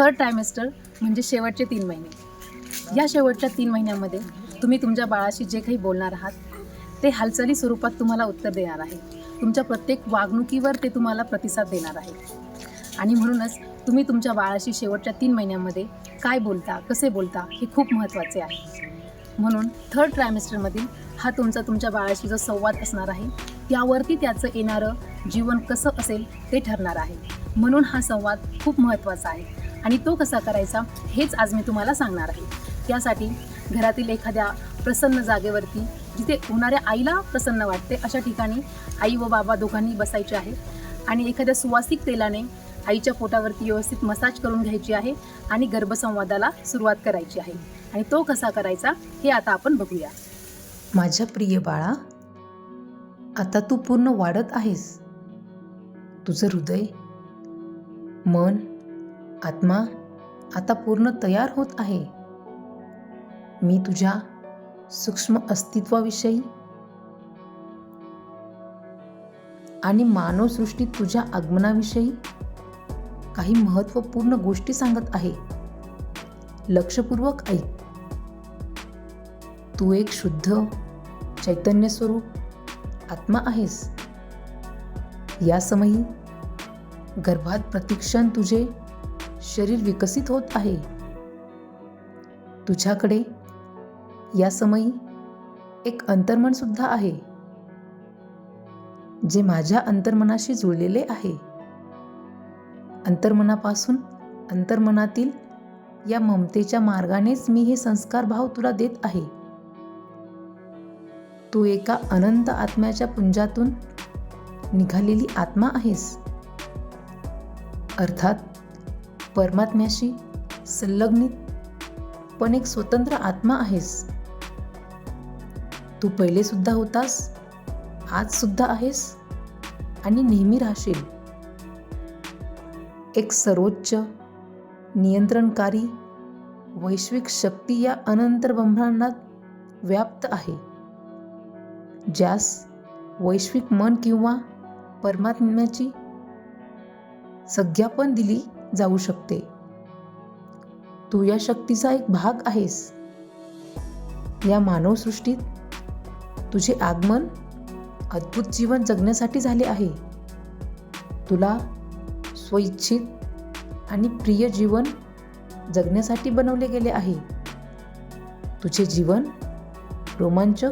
Third trimester म्हणजे शेवटचे तीन महिने. या शेवटच्या तीन महिन्यामध्ये तुम्ही तुमच्या बाळाशी जे काही बोलणार आहात ते हालचाली स्वरूपात तुम्हाला उत्तर देणार आहे. तुमच्या प्रत्येक वागणुकीवर ते तुम्हाला प्रतिसाद देणार आहे. आणि म्हणूनच तुम्ही तुमच्या बाळाशी शेवटच्या तीन महिन्यामध्ये काय बोलता कसे बोलता हे खूप महत्त्वाचे आहे. म्हणून थर्ड ट्रायमेस्टरमधील हा तुमचा तुमच्या बाळाशी जो संवाद असणार आहे त्यावरती त्याचं येणारं जीवन कसं असेल ते ठरणार आहे. म्हणून हा संवाद खूप महत्त्वाचा आहे. आणि तो कसा करायचा हेच आज मी तुम्हाला सांगणार आहे. त्यासाठी घरातील एखाद्या प्रसन्न जागेवरती जिथे होणाऱ्या आईला प्रसन्न वाटते अशा ठिकाणी आई व बाबा दोघांनी बसायचे आहे. आणि एखाद्या सुवासिक तेलाने आईच्या पोटावरती व्यवस्थित मसाज करून घ्यायची आहे आणि गर्भसंवादाला सुरुवात करायची आहे. आणि तो कसा करायचा हे आता आपण बघूया. माझ्या प्रिय बाळा आता तू पूर्ण वाढत आहेस. तुझं हृदय मन आत्मा आता पूर्ण तयार होत आहे. मी तुझ्या सूक्ष्म अस्तित्वाविषयी आणि मानवसृष्टीत तुझ्या आगमनाविषयी काही महत्त्वपूर्ण गोष्टी सांगत आहे. लक्षपूर्वक ऐक. तू एक शुद्ध चैतन्य स्वरूप आत्मा आहेस. या समयी गर्भात प्रतिक्षण तुझे शरीर विकसित होत आहे. तुझ्याकडे या समयी एक अंतर्मन सुद्धा आहे जे माझ्या अंतर्मनाशी जुळलेले आहे. अंतर्मनापासून अंतर्मनातील या ममतेच्या मार्गानेच मी हे संस्कार भाव तुला देत आहे. तू एका अनंत आत्म्याच्या पुंजातून निघालेली आत्मा आहेस. अर्थात परमात्म्याशी संलग्नित पण एक स्वतंत्र आत्मा आहेस. तू पहिले सुद्धा होतास आज सुद्धा आहेस आणि नेहमी राहशील. एक सर्वोच्च नियंत्रणकारी वैश्विक शक्ती या अनंत ब्रह्मांडात व्याप्त आहे ज्यास वैश्विक मन किंवा परमात्म्याची संज्ञापन दिली जाऊ शकते. तू या शक्तीचा एक भाग आहेस. या मानवसृष्टीत तुझे आगमन अद्भुत जीवन जगण्यासाठी झाले आहे. तुला स्वइच्छित आणि प्रिय जीवन जगण्यासाठी बनवले गेले आहे. तुझे जीवन रोमांचक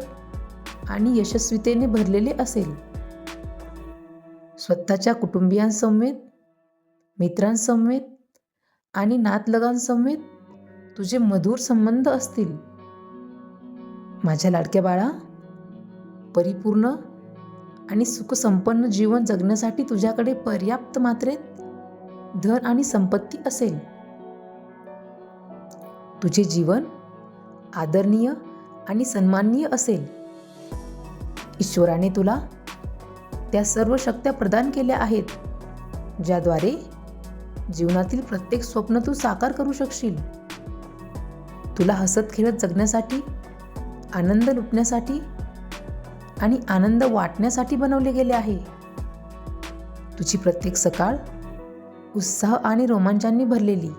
आणि यशस्वीतेने भरलेले असेल. स्वतःच्या कुटुंबियांसमवेत मित्रांसमवेत आणि नातलगांसमवेत तुझे मधुर संबंध असतील. माझ्या लाडक्या बाळा परिपूर्ण आणि सुखसंपन्न जीवन जगण्यासाठी तुझ्याकडे पर्याप्त मात्रेत धन आणि संपत्ती असेल. तुझे जीवन आदरणीय आणि सन्माननीय असेल. ईश्वराने तुला त्या सर्व शक्त्या प्रदान केल्या आहेत ज्याद्वारे जीवनातील प्रत्येक स्वप्न तू साकार करू शकशील. तुला हसत खेळत जगण्यासाठी आनंद लुटण्यासाठी आणि आनंद वाटण्यासाठी बनवले गेले आहे. तुझी प्रत्येक सकाळ उत्साह आणि रोमांचांनी भरलेली.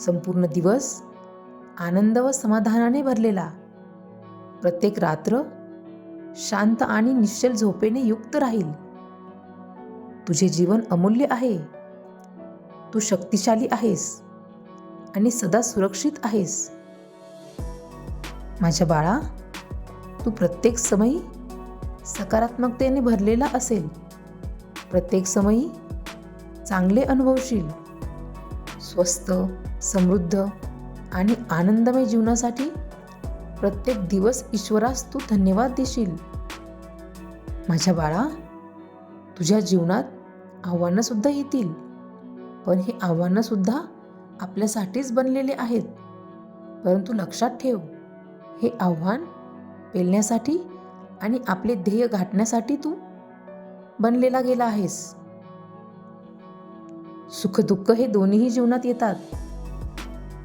संपूर्ण दिवस आनंद व समाधानाने भरलेला. प्रत्येक रात्र शांत आणि निश्चल झोपेने युक्त राहील. तुझे जीवन अमूल्य आहे. तू शक्तिशाली आहेस आणि सदा सुरक्षित आहेस. माझ्या बाळा तू प्रत्येक समयी सकारात्मकतेने भरलेला असेल. प्रत्येक समयी चांगले अनुभवशील. स्वस्त समृद्ध आणि आनंदमय जीवनासाठी प्रत्येक दिवस ईश्वरास तू धन्यवाद देशील. माझ्या बाळा तुझ्या जीवनात आव्हानंसुद्धा येतील. पण ही आव्हानंसुद्धा आपल्यासाठीच बनलेले आहेत. परंतु लक्षात ठेव हे आव्हान पेलण्यासाठी आणि आपले ध्येय गाठण्यासाठी तू बनलेला गेला आहेस. सुखदुःख हे दोन्हीही जीवनात येतात.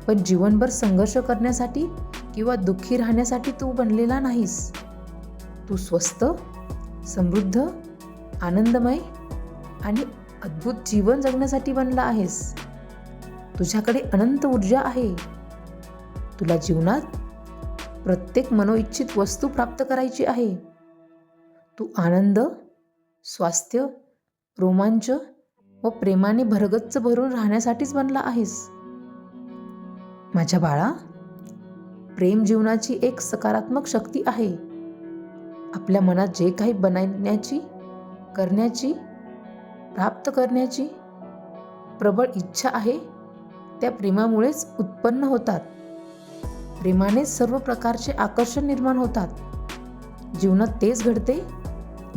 पण जीवनभर संघर्ष करण्यासाठी किंवा दुःखी राहण्यासाठी तू बनलेला नाहीस. तू स्वस्त समृद्ध आनंदमय आणि अद्भुत जीवन जगण्यासाठी बनला आहेस. तुझ्याकडे अनंत ऊर्जा आहे. तुला जीवनात प्रत्येक मनोइच्छित वस्तू प्राप्त करायची आहे. तू आनंद स्वास्थ्य रोमांच व प्रेमाने भरगच्च भरून राहण्यासाठीच बनला आहेस. माझ्या बाळा प्रेम जीवनाची एक सकारात्मक शक्ती आहे. आपल्या मनात जे काही बनण्याची करण्याची प्राप्त करण्याची प्रबळ इच्छा आहे त्या प्रेमामुळेच उत्पन्न होतात. प्रेमानेच सर्व प्रकारचे आकर्षण निर्माण होतात. जीवनात तेच घडते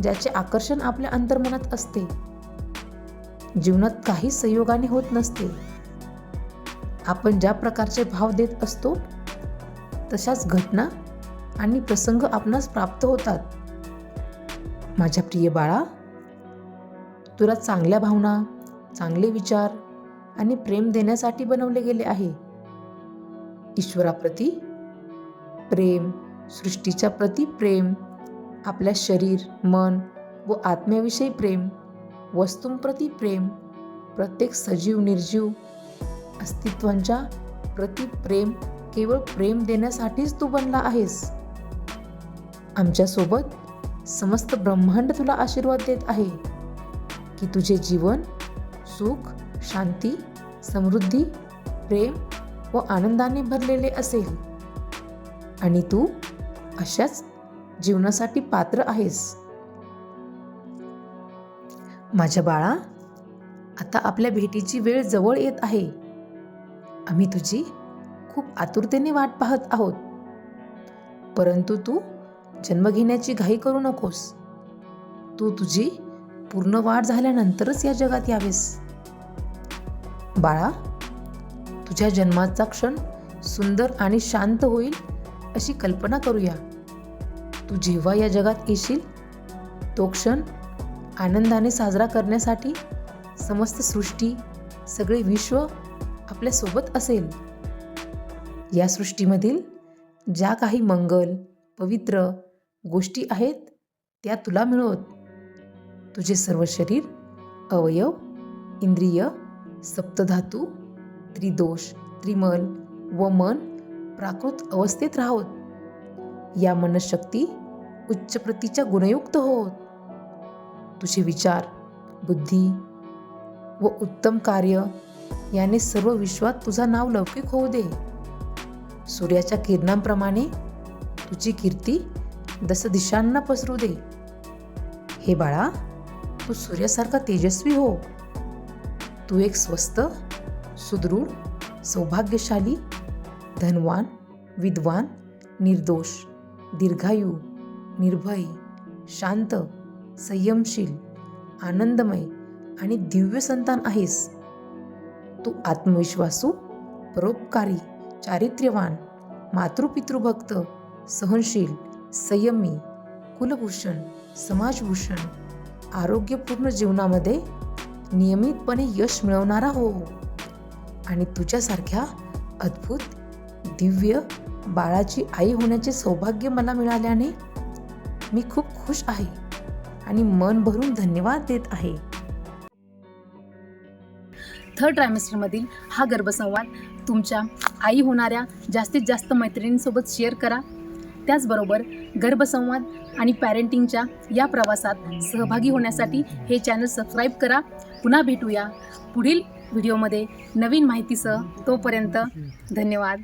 ज्याचे आकर्षण आपल्या अंतर्मनात असते. जीवनात काही संयोगाने होत नसते. आपण ज्या प्रकारचे भाव देत असतो तशाच घटना आणि प्रसंग आपणास प्राप्त होतात. माझ्या प्रिय बाळा तुला चांगल्या भावना चांगले विचार आणि प्रेम देण्यासाठी बनवले गेले आहे. ईश्वराप्रती प्रेम सृष्टीच्या प्रती प्रेम आपल्या शरीर मन व आत्म्याविषयी प्रेम वस्तूंप्रती प्रेम प्रत्येक सजीव निर्जीव अस्तित्वांच्या प्रति प्रेम केवळ प्रेम देण्यासाठीच तू बनला आहेस. आमच्यासोबत समस्त ब्रह्मांड तुला आशीर्वाद देत आहे. की तुझे जीवन सुख शांती समृद्धी प्रेम व आनंदाने भरलेले असेल. आणि तू अशाच जीवनासाठी पात्र आहेस. माझ्या बाळा आता आपल्या भेटीची वेळ जवळ येत आहे. आम्ही तुझी खूप आतुरतेने वाट पाहत आहोत. परंतु तू जन्म घेण्याची घाई करू नकोस. तू तुझी पूर्ण वाढ झाल्यानंतरच या जगात यावेस. बाळा तुझ्या जन्माचा क्षण सुंदर आणि शांत होईल अशी कल्पना करूया. तू जेव्हा या जगात येशील तो क्षण आनंदाने साजरा करण्यासाठी समस्त सृष्टी सगळे विश्व आपल्यासोबत असेल. या सृष्टीमधील ज्या काही मंगल पवित्र गोष्टी आहेत त्या तुला मिळवत. तुझे सर्व शरीर अवयव इंद्रिय सप्तधातू त्रिदोष त्रिमल व मन प्राकृत अवस्थेत राहोत. या मनशक्ती उच्च प्रतीच्या गुणयुक्त होत. तुझे विचार बुद्धी व उत्तम कार्य याने सर्व विश्वात तुझा नाव लौकिक होऊ दे. सूर्याच्या किरणांप्रमाणे तुझी कीर्ती दस दिशांना पसरू दे. हे बाळा तू सूर्यासारखा तेजस्वी हो. तू एक स्वस्त सुदृढ सौभाग्यशाली धनवान विद्वान निर्दोष दीर्घायू निर्भय शांत संयमशील आनंदमय आणि दिव्य संतान आहेस. तू आत्मविश्वासू परोपकारी चारित्र्यवान मातृपितृभक्त सहनशील संयमी कुलभूषण समाजभूषण आरोग्यपूर्ण जीवनामध्ये नियमितपणे यश मिळवणारा हो. आणि तुझ्यासारख्या अद्भुत दिव्य बाळाची आई होण्याचे सौभाग्य मला मिळाल्याने मी खूप खुश आहे आणि मन भरून धन्यवाद देत आहे. थर्ड ट्रायमेस्टरमधील हा गर्भसंवाद तुमच्या आई होणाऱ्या जास्तीत जास्त मैत्रिणींसोबत शेअर करा. त्याचबरोबर गर्भसंवाद आणि पॅरेंटिंगच्या या प्रवासात सहभागी होण्यासाठी हे चॅनल सबस्क्राईब करा. पुन्हा भेटूया पुढील व्हिडिओमध्ये नवीन माहितीसह तोपर्यंत धन्यवाद.